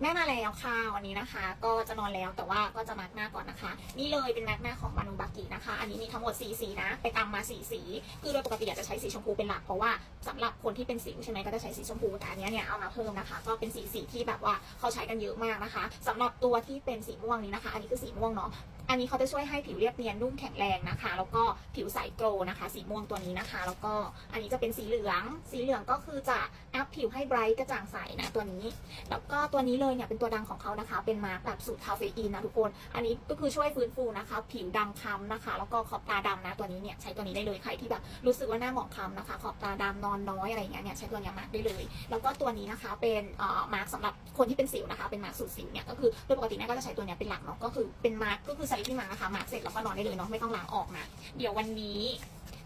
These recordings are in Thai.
แม่มาแล้วค่ะวันนี้นะคะ ก็จะนอนแล้วแต่ว่าก็จะมาร์กหน้าก่อนนะคะ นี่เลยเป็นมาร์กหน้าของมานุบากินะคะ อันนี้มีทั้งหมดสีสีนะ ไปตามมาสีสีคือโดยปกติอยากจะใช้สีชมพูเป็นหลักเพราะว่าสำหรับคนที่เป็นสิวใช่ไหมก็จะใช้สีชมพูแต่อันนี้เนี่ยเอามาเพิ่มนะคะ ก็เป็นสีสีที่แบบว่าเขาใช้กันเยอะมากนะคะสำหรับตัวที่เป็นสีม่วงนี้นะคะ อันนี้คือสีม่วงเนาะ อันนี้เขาจะช่วยให้ผิวเรียบเนียนนุ่มแข็งแรงนะคะ แล้วก็ผิวใสโกลนะคะ สีม่วงตัวนี้นะคะ แล้วก็อันนี้จะเป็นสีเหลือง สีเหลืองก็คือจะอัพผิวให้ไบรท์กระจ่างใสนะตัวนี้ แล้วก็ตัวนี้เลยเนี่ยเป็นตัวดังของเขานะคะ เป็นมาร์กแบบสูตรคาเฟอีนนะทุกคน อันนี้ก็คือช่วยฟื้นฟูนะคะ ผิวดำคล้ำนะคะ แล้วก็ขอบตาดำนะตัวนี้เนี่ยใช้ตัวนี้ได้เลยใครที่แบบรู้สึกว่าหน้าหมองคล้ำนะคะ ขอบตาดำนอนน้อยอะไรอย่างเงี้ยเนี่ยใช้ตัวนี้มาร์กได้เลย แล้วก็ตัวนี้นะคะเป็นเอ่อมาร์กสำหรับคนที่เป็นสิวนะคะ เป็นมาร์กสูตรสิวเนี่ยก็คือโดยปกติแม่ก็จะใช้ตัวนี้เป็นหลักเนาะก็คือเป็นมาร์กก็คือใส่ที่มานะคะมาร์กเสร็จแล้วก็นอนได้เลยเนาะไม่ต้องล้างออกนะเดี๋ยววันนี้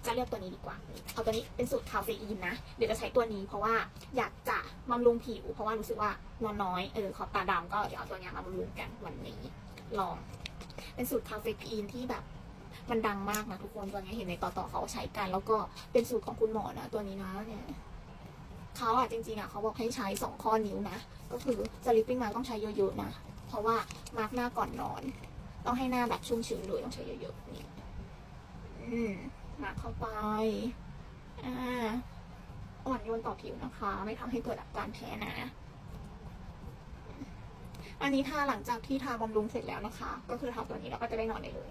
จะเลือกตัวนี้ดีกว่า เอาตัวนี้เป็นสูตรคาเฟอีนนะ เดี๋ยวจะใช้ตัวนี้เพราะว่าอยากจะบำรุงผิว เพราะว่ารู้สึกว่านอนน้อย เออ ขอบตาดำก็เดี๋ยวเอาตัวนี้มาบำรุงกันวันนี้ ลอง เป็นสูตรคาเฟอีนที่แบบมันดังมากนะทุกคนตัวนี้เห็นในต่อๆเขาใช้กัน แล้วก็เป็นสูตรของคุณหมอนะตัวนี้นะเนี่ยเขาอะจริงๆอะเขาบอกให้ใช้สองข้อนิ้วนะ ก็คือสลิปปิ้งมาต้องใช้เยอะๆนะ เพราะว่ามาร์กหน้าก่อนนอน ต้องให้หน้าแบบชุ่มชื้นเลยต้องใช้เยอะๆนี่อืมมาร์กเข้าไป อ่า อ่อนโยนต่อผิวนะคะ ไม่ทำให้เกิดอาการแพ้นะ อันนี้ทาหลังจากที่ทาบำรุงเสร็จแล้วนะคะ ก็คือทาตัวนี้แล้วก็จะได้นอนได้เลย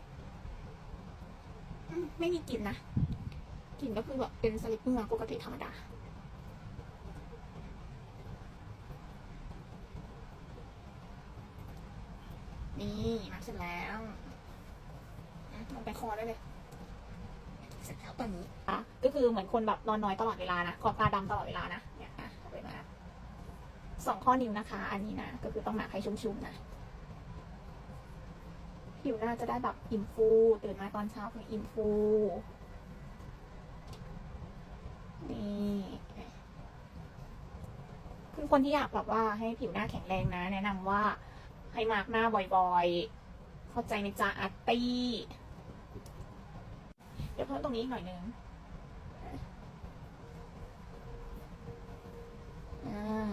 มไม่มีกลิ่นนะกลิ่นก็คือแบบเป็นสลิปปิ้งมาปกติธรรมดานี่ เสร็จแล้วอะลงไปคอได้เลย เสร็จแล้วตัวนี้อะก็คือเหมือนคนแบบนอนน้อยตลอดเวลานะขอบตาดำตลอดเวลานะเนี่ยอะเอาไปมาสองข้อนิ้วนะคะ อันนี้นะ ก็คือต้องหมักให้ชุ่มๆนะผิวหน้าจะได้แบบอิ่มฟู ตื่นมาตอนเช้าคืออิ่มฟู นี่คือคนที่อยากแบบว่าให้ผิวหน้าแข็งแรงนะ แนะนำว่าให้มาร์กหน้าบ่อยๆ เข้าใจในจาอาร์ตี้เดี๋ยวเพิ่มตรงนี้อีกหน่อยนึงอ่า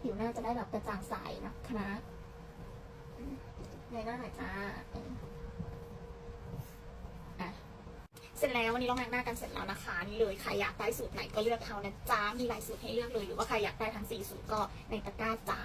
ผิวหน้าจะได้แบบกระจ่างใสนะคะในหน้าหน่อยจ้าเสร็จแล้ววันนี้เราแม็กหน้ากันเสร็จแล้วนะคะนี่เลยใครอยากได้สูตรไหนก็เลือกเอานะจ้ามีหลายสูตรให้เลือกเลยหรือว่าใครอยากได้ทั้งสี่สูตรก็ในตะกร้าจ้า